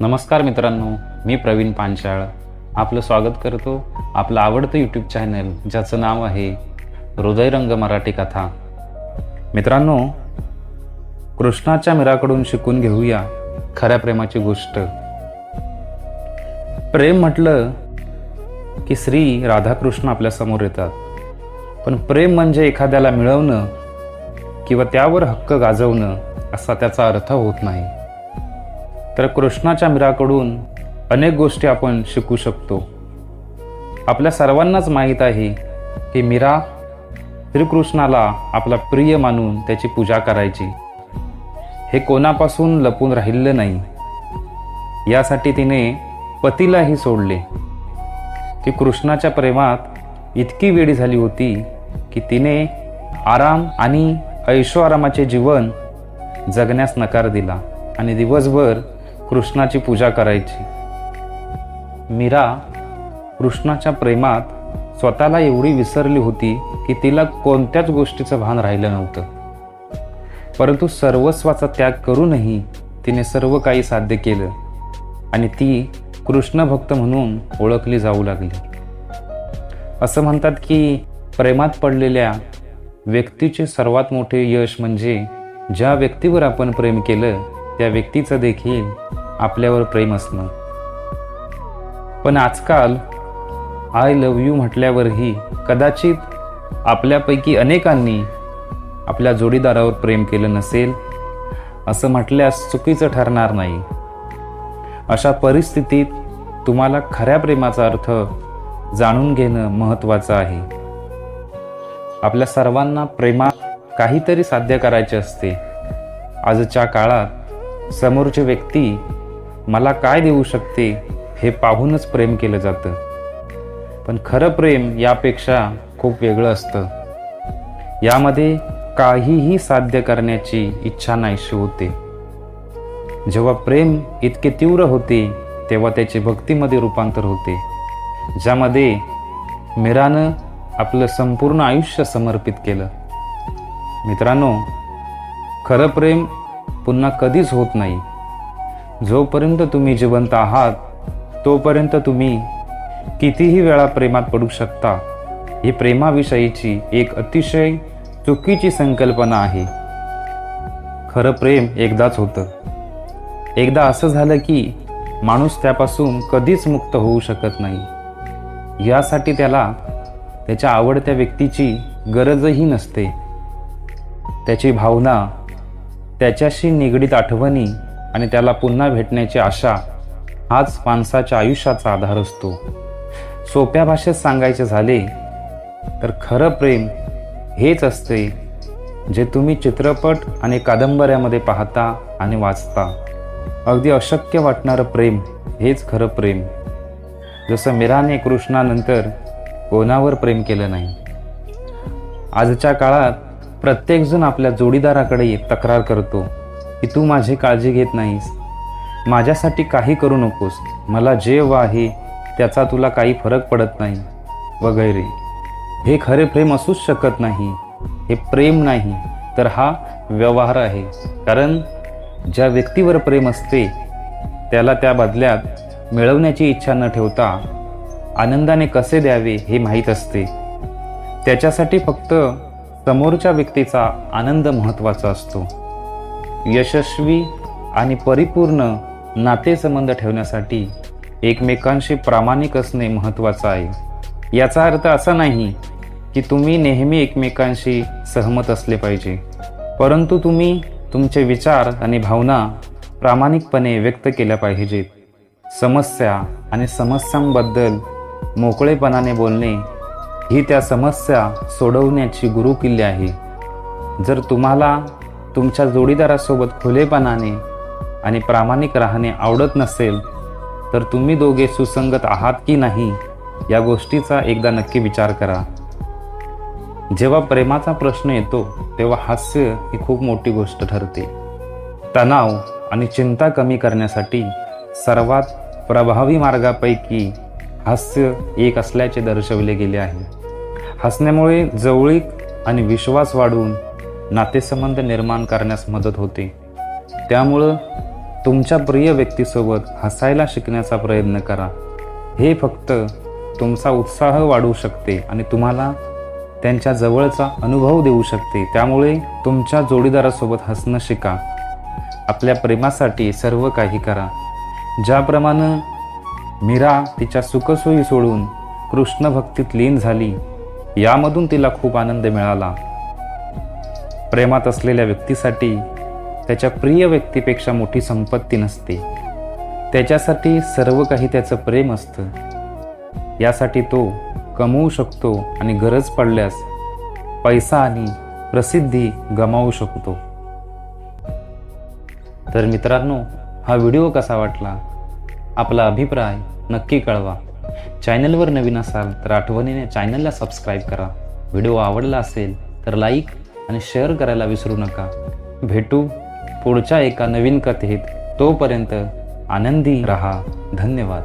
नमस्कार मित्रांनो मी प्रवीण पांचाळ. आपलं स्वागत करतो आपलं आवडतं यूट्यूब चॅनल ज्याचं नाव आहे हृदयरंग मराठी कथा. मित्रांनो कृष्णाच्या मीराकडून शिकून घेऊया खऱ्या प्रेमाची गोष्ट. प्रेम म्हटलं की श्री राधाकृष्ण आपल्यासमोर येतात. पण प्रेम म्हणजे एखाद्याला मिळवणं किंवा त्यावर हक्क गाजवणं असा त्याचा अर्थ होत नाही. तर कृष्णाच्या मीराकडून अनेक गोष्टी आपण शिकू शकतो. आपल्या सर्वांनाच माहीत आहे की मीरा श्रीकृष्णाला आपला प्रिय मानून त्याची पूजा करायची. हे कोणापासून लपून राहिलं नाही. यासाठी तिने पतीलाही सोडले. ती कृष्णाच्या प्रेमात इतकी वेळी झाली होती की तिने आराम आणि ऐशोआरामाचे जीवन जगण्यास नकार दिला आणि दिवसभर कृष्णाची पूजा करायची. मीरा कृष्णाच्या प्रेमात स्वतःला एवढी विसरली होती की तिला कोणत्याच गोष्टीचं भान राहिलं नव्हतं. परंतु सर्वस्वाचा त्याग करूनही तिने सर्व काही साध्य केलं आणि ती कृष्णभक्त म्हणून ओळखली जाऊ लागली. असं म्हणतात की प्रेमात पडलेल्या व्यक्तीचे सर्वात मोठे यश म्हणजे ज्या व्यक्तीवर आपण प्रेम केलं त्या व्यक्तीचं देखील आपल्यावर प्रेम असणं. पण आजकाल आय लव्ह यू म्हटल्यावरही कदाचित आपल्यापैकी अनेकांनी आपल्या जोडीदारावर प्रेम केलं नसेल असं म्हटल्यास चुकीचं ठरणार नाही. अशा परिस्थितीत तुम्हाला खऱ्या प्रेमाचा अर्थ जाणून घेणं महत्त्वाचं आहे. आपल्या सर्वांना प्रेमात काहीतरी साध्य करायचे असते. आजच्या काळात समोरची व्यक्ती मला काय देऊ शकते हे पाहूनच प्रेम केलं जातं. पण खरं प्रेम यापेक्षा खूप वेगळं असतं. यामध्ये काहीही साध्य करण्याची इच्छा नाहीशी होते. जेव्हा प्रेम इतके तीव्र होते तेव्हा त्याचे भक्तीमध्ये रूपांतर होते ज्यामध्ये मीरानं आपलं संपूर्ण आयुष्य समर्पित केलं. मित्रांनो खरं प्रेम पुन्हा कधीच होत नाही. जोपर्यंत तुम्ही जिवंत आहात तोपर्यंत तुम्ही कितीही वेळा प्रेमात पडू शकता. ही प्रेमाविषयीची एक अतिशय चुकीची संकल्पना आहे. खरं प्रेम एकदाच होतं. एकदा असं झालं की माणूस त्यापासून कधीच मुक्त होऊ शकत नाही. यासाठी त्याला त्याच्या आवडत्या व्यक्तीची गरजही नसते. त्याची भावना त्याच्याशी निगडीत आठवणी आणि त्याला पुन्हा भेटण्याची आशा हाच माणसाच्या आयुष्याचा आधार असतो. सोप्या भाषेत सांगायचे झाले तर खरं प्रेम हेच असते जे तुम्ही चित्रपट आणि कादंबऱ्यामध्ये पाहता आणि वाचता. अगदी अशक्य वाटणारं प्रेम हेच खरं प्रेम. जसं मीराने कृष्णानंतर कोणावर प्रेम केलं नाही. आजच्या काळात प्रत्येकजण आपल्या जोडीदाराकडे तक्रार करतो. की तू माझी काळजी घेत नाहीस. माझ्यासाठी काही करू नकोस. मला जे हवं आहे त्याचा तुला काही फरक पडत नाही. वगैरे. हे खरे प्रेम असूच शकत नाही. हे प्रेम नाही तर हा व्यवहार आहे. कारण ज्या व्यक्तीवर प्रेम असते त्याला त्या बदल्यात मिळवण्याची इच्छा न ठेवता आनंदाने कसे द्यावे हे माहीत असते. त्याच्यासाठी फक्त समोरच्या व्यक्तीचा आनंद महत्त्वाचा असतो. यशस्वी आणि परिपूर्ण नातेसंबंध ठेवण्यासाठी एकमेकांशी प्रामाणिक असणे महत्त्वाचं आहे. याचा अर्थ असा नाही की तुम्ही नेहमी एकमेकांशी सहमत असले पाहिजे परंतु तुम्ही तुमचे विचार आणि भावना प्रामाणिकपणे व्यक्त केल्या पाहिजेत. समस्या आणि समस्यांबद्दल मोकळेपणाने बोलणे ही त्या समस्या सोडवण्याची गुरुकिल्ली आहे. जर तुम्हाला तुमच्या जोडीदारासोबत खुलेपणाने आणि प्रामाणिक राहणे आवडत नसेल तर तुम्ही दोघे सुसंगत आहात की नाही या गोष्टीचा एकदा नक्की विचार करा. जेव्हा प्रेमाचा प्रश्न येतो तेव्हा हास्य ही खूप मोठी गोष्ट ठरते. तणाव आणि चिंता कमी करण्यासाठी सर्वात प्रभावी मार्गापैकी हास्य एक असल्याचे दर्शवले गेले आहे. हसण्यामुळे जवळीक आणि विश्वास वाढून नातेसंबंध निर्माण करण्यास मदत होते. त्यामुळं तुमच्या प्रिय व्यक्तीसोबत हसायला शिकण्याचा प्रयत्न करा. हे फक्त तुमचा उत्साह वाढवू शकते आणि तुम्हाला त्यांच्या जवळचा अनुभव देऊ शकते. त्यामुळे तुमच्या जोडीदारासोबत हसणं शिका. आपल्या प्रेमासाठी सर्व काही करा. ज्याप्रमाणे मीरा तिच्या सुखसोयी सोडून कृष्ण भक्तीत लीन झाली यामधून तिला खूप आनंद मिळाला. प्रेमात असलेल्या व्यक्तीसाठी त्याच्या प्रिय व्यक्तीपेक्षा मोठी संपत्ती नसते. त्याच्यासाठी सर्व काही त्याचं प्रेम असतं. यासाठी तो कमवू शकतो आणि गरज पडल्यास पैसा आणि प्रसिद्धी गमावू शकतो. तर मित्रांनो हा व्हिडिओ कसा वाटला? आपला अभिप्राय नक्की कळवा. चॅनलवर नवीन असाल तर आठवणीने चॅनलला सबस्क्राईब करा. व्हिडिओ आवडला असेल तर लाईक आणि शेअर करायला विसरू नका. भेटू पुढच्या एका नवीन कथेत. तोपर्यंत आनंदी रहा. धन्यवाद.